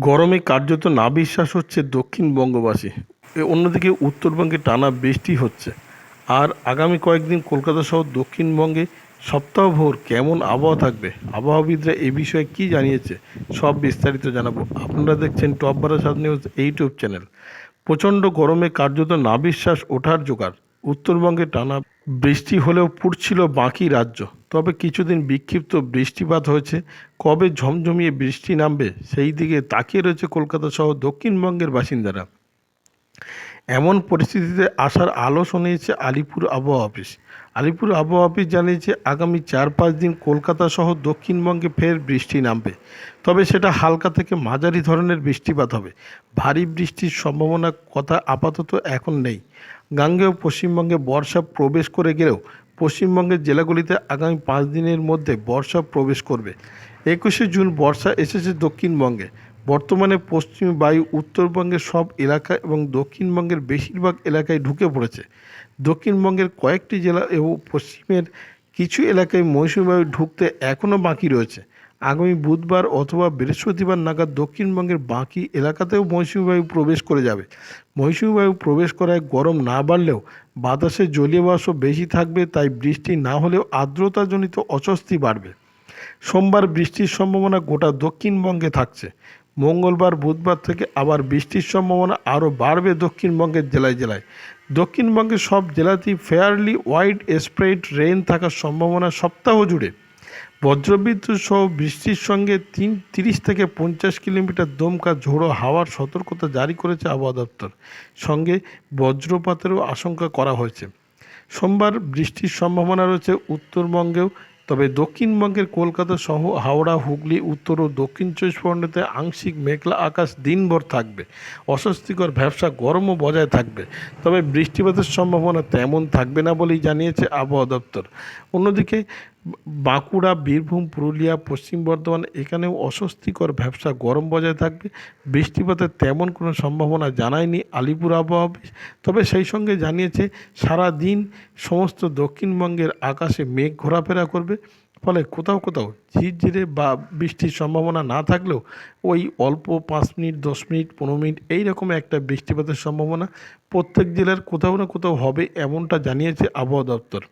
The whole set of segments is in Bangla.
গরমে কার্যত নাভিশ্বাস হচ্ছে দক্ষিণবঙ্গবাসী অন্যদিকে উত্তরবঙ্গে টানা বৃষ্টি হচ্ছে। আর আগামী কয়েকদিন কলকাতা সহ দক্ষিণবঙ্গে সপ্তাহভর কেমন আবহাওয়া থাকবে? আবহাওয়াবিদরা এ বিষয়ে কী জানিয়েছে, সব বিস্তারিত জানাব। আপনারা দেখছেন top Barasat news YouTube channel. প্রচণ্ড গরমে কার্যত নাভিশ্বাস ওঠার জোগাড়। উত্তরবঙ্গে টানা বৃষ্টি হলেও পুড়ছিল বাকি রাজ্য। তবে কিছুদিন বিক্ষিপ্ত বৃষ্টিপাত হয়েছে। কবে ঝমঝমিয়ে বৃষ্টি নামবে, সেই দিকে তাকিয়ে রয়েছে কলকাতা সহ দক্ষিণবঙ্গের বাসিন্দারা। এমন পরিস্থিতিতে আসার আলো শুনিয়েছে আলিপুর আবহাওয়া অফিস। আলিপুর আবহাওয়া অফিস জানিয়েছে, আগামী চার পাঁচ দিন কলকাতা সহ দক্ষিণবঙ্গে ফের বৃষ্টি নামবে। তবে সেটা হালকা থেকে মাঝারি ধরনের বৃষ্টিপাত হবে। ভারী বৃষ্টির সম্ভাবনার কথা আপাতত এখন নেই। গাঙ্গেয় পশ্চিমবঙ্গে বর্ষা প্রবেশ করে গেলেও পশ্চিমবঙ্গের জেলাগুলিতে আগামী পাঁচ দিনের মধ্যে বর্ষা প্রবেশ করবে। একুশে জুন বর্ষা এসেছে দক্ষিণবঙ্গে। বর্তমানে পশ্চিম, বায়ু, উত্তরবঙ্গের সব এলাকা এবং দক্ষিণবঙ্গের বেশিরভাগ এলাকায় ঢুকে পড়েছে। দক্ষিণবঙ্গের কয়েকটি জেলা এবং পশ্চিমের কিছু এলাকায় মৌসুমী বায়ু ঢুকতে এখনও বাকি রয়েছে। আগামী বুধবার অথবা বৃহস্পতিবার নাগাদ দক্ষিণবঙ্গের বাকি এলাকাতেও মৌসুমী বায়ু প্রবেশ করে যাবে। মৌসুমী বায়ু প্রবেশ করায় গরম না বাড়লেও বাতাসে জলীয় বাষ্প বেশি থাকবে, তাই বৃষ্টি না হলেও আর্দ্রতাজনিত অস্বস্তি বাড়বে। সোমবার বৃষ্টির সম্ভাবনা গোটা দক্ষিণবঙ্গে থাকছে। মঙ্গলবার, বুধবার থেকে আবার বৃষ্টির সম্ভাবনা আরও বাড়বে দক্ষিণবঙ্গের জেলায় জেলায়। দক্ষিণবঙ্গের সব জেলাতেই ফেয়ারলি ওয়াইড স্প্রেড রেন থাকার সম্ভাবনা সপ্তাহ জুড়ে। বজ্রবিদ্যুৎ সহ বৃষ্টির সঙ্গে তিন, তিরিশ থেকে পঞ্চাশ কিলোমিটার দমকা ঝোড়ো হাওয়ার সতর্কতা জারি করেছে আবহাওয়া দপ্তর। সঙ্গে বজ্রপাতেরও আশঙ্কা করা হয়েছে। সোমবার বৃষ্টির সম্ভাবনা রয়েছে উত্তরবঙ্গেও তবে দক্ষিণবঙ্গের কলকাতা সহ হাওড়া, হুগলি, উত্তর ও দক্ষিণ চব্বিশ পরগনাতে আংশিক মেঘলা আকাশ দিনভর থাকবে। অস্বস্তিকর ব্যবসা গরমও বজায় থাকবে। তবে বৃষ্টিপাতের সম্ভাবনা তেমন থাকবে না বলেই জানিয়েছে আবহাওয়া দপ্তর। অন্যদিকে বাঁকুড়া, বীরভূম, পুরুলিয়া, পশ্চিম বর্ধমান, এখানেও অস্বস্তিকর ব্যবসা গরম বজায় থাকবে। বৃষ্টিপাতের তেমন কোনো সম্ভাবনা জানায়নি আলিপুর আবহাওয়া অফিস, তবে সেই সঙ্গে জানিয়েছে সারা দিন সমস্ত দক্ষিণবঙ্গের আকাশে মেঘ ঘোরাফেরা করবে। ফলে কোথাও কোথাও ঝিরঝিরে বা বৃষ্টির সম্ভাবনা না থাকলেও ওই অল্প পাঁচ মিনিট, দশ মিনিট, পনেরো মিনিট এই রকম একটা বৃষ্টিপাতের সম্ভাবনা প্রত্যেক জেলার কোথাও না কোথাও হবে এমনটা জানিয়েছে আবহাওয়া দপ্তর।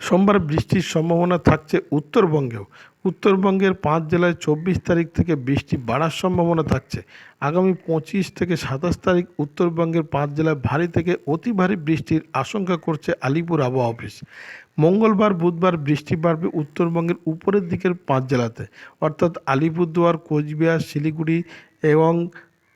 সোমবার বৃষ্টির সম্ভাবনা থাকছে উত্তরবঙ্গেও। উত্তরবঙ্গের পাঁচ জেলায় চব্বিশ তারিখ থেকে বৃষ্টি বাড়ার সম্ভাবনা থাকছে। আগামী পঁচিশ থেকে সাতাশ তারিখ উত্তরবঙ্গের পাঁচ জেলায় ভারী থেকে অতি ভারী বৃষ্টির আশঙ্কা করছে আলিপুর আবহাওয়া অফিস। মঙ্গলবার, বুধবার বৃষ্টি বাড়বে উত্তরবঙ্গের উপরের দিকের পাঁচ জেলাতে। অর্থাৎ আলিপুরদুয়ার, কোচবিহার, শিলিগুড়ি এবং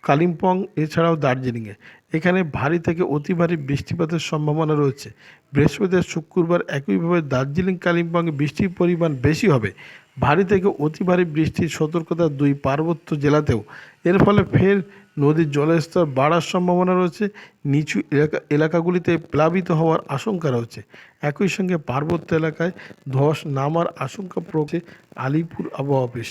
কালিম্পং, এছাড়াও দার্জিলিংয়ে। এখানে ভারী থেকে অতি ভারী বৃষ্টিপাতের সম্ভাবনা রয়েছে। বৃহস্পতিবার শুক্রবার একইভাবে দার্জিলিং, কালিম্পংয়ে বৃষ্টির পরিমাণ বেশি হবে। ভারী থেকে অতি ভারী বৃষ্টির সতর্কতা দুই পার্বত্য জেলাতেও। এর ফলে ফের নদীর জলের স্তর বাড়ার সম্ভাবনা রয়েছে। নিচু এলাকা, এলাকাগুলিতে প্লাবিত হওয়ার আশঙ্কা রয়েছে। একই সঙ্গে পার্বত্য এলাকায় ধস নামার আশঙ্কা রয়েছে আলিপুর আবহাওয়া অফিস।